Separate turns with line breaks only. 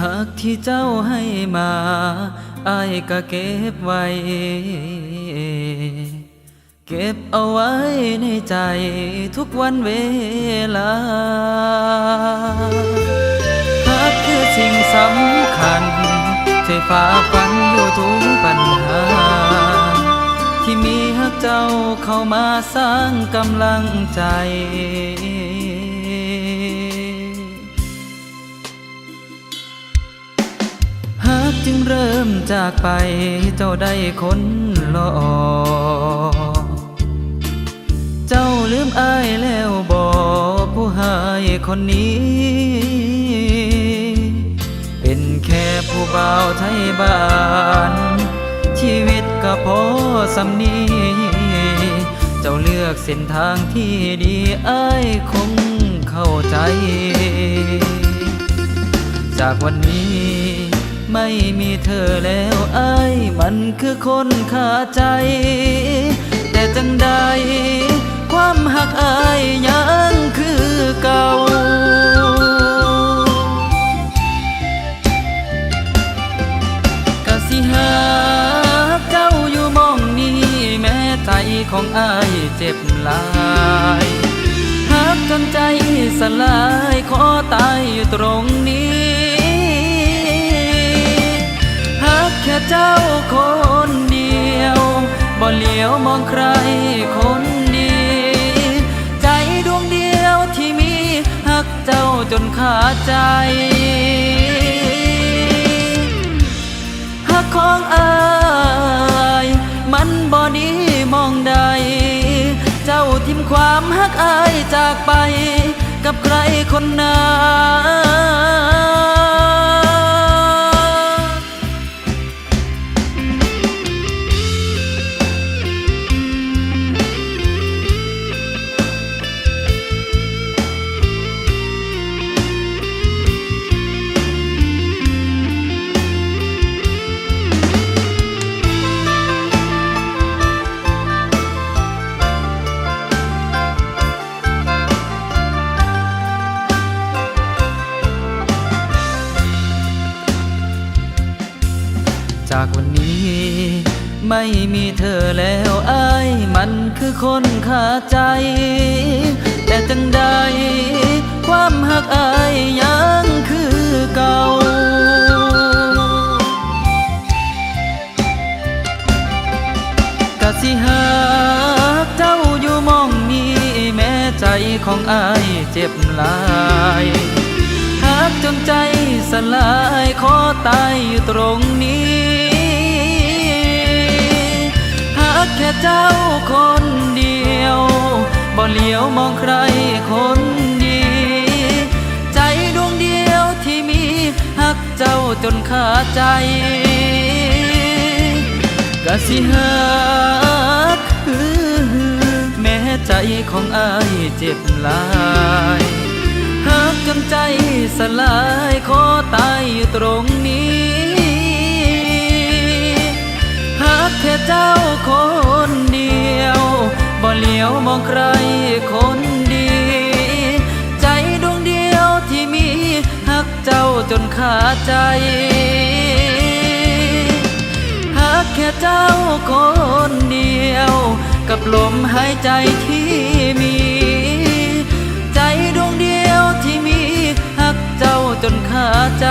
หากที่เจ้าให้มาอายก็เก็บไว้ เก็บเอาไว้ในใจทุกวันเวลาหากคือสิ่งสำคัญช่ฝ่าฟันอยู่ทุกปัญหา ที่มีหักเจ้าเข้ามาสร้างกำลังใจ จึงเริ่มจากไปเจ้าได้คนหลอเจ้าลืมอายแล้วบอกผู้หายคนนี้ เป็นแค่ผู้บ่าวไทยบ้าน ชีวิตก็พอสำนีเจ้าเลือกเส้นทางที่ดีอายคงเข้าใจ จากวันนี้ ไม่มีเธอแล้วไอ้มันคือคนขาใจ แต่จังใด ความหักไอายยังคือเก่ากะสิหาเจ้าอยู่มองนี้แม้ใจของไอายเจ็บลายหากจนใจสลายขอตายอยู่ตรง เจ้าคนเดียว บ่เหลียวมองใครคนดี ใจดวงเดียวที่มีหักเจ้าจนขาดใจหักของอายมันบ่ดีมองใด เจ้าทิมความหักอายจากไป กับใครคนนั้น ไม่มีเธอแล้วอายมันคือคนขาใจ แต่จังใดความหักอายยังคือเก่ากะสิหากเจ้าอยู่มองนี้แม้ใจของอายเจ็บลายหากจนใจสลายขอตายอยู่ตรงนี้ เจ้าคนเดียว บ่เหลียวมองใครคนดี ใจดวงเดียวที่มีหักเจ้าจนขาดใจกะสิหักแม้ใจของอายเจ็บลายหากจนใจสลายขอตายอยู่ตรงนี้หากแค่เจ้าคน เหนียวมองใครคนดี ใจดวงเดียวที่มีหักเจ้าจนขาดใจหากแค่เจ้าคนเดียว กับลมหายใจที่มี ใจดวงเดียวที่มีหักเจ้าจนขาดใจ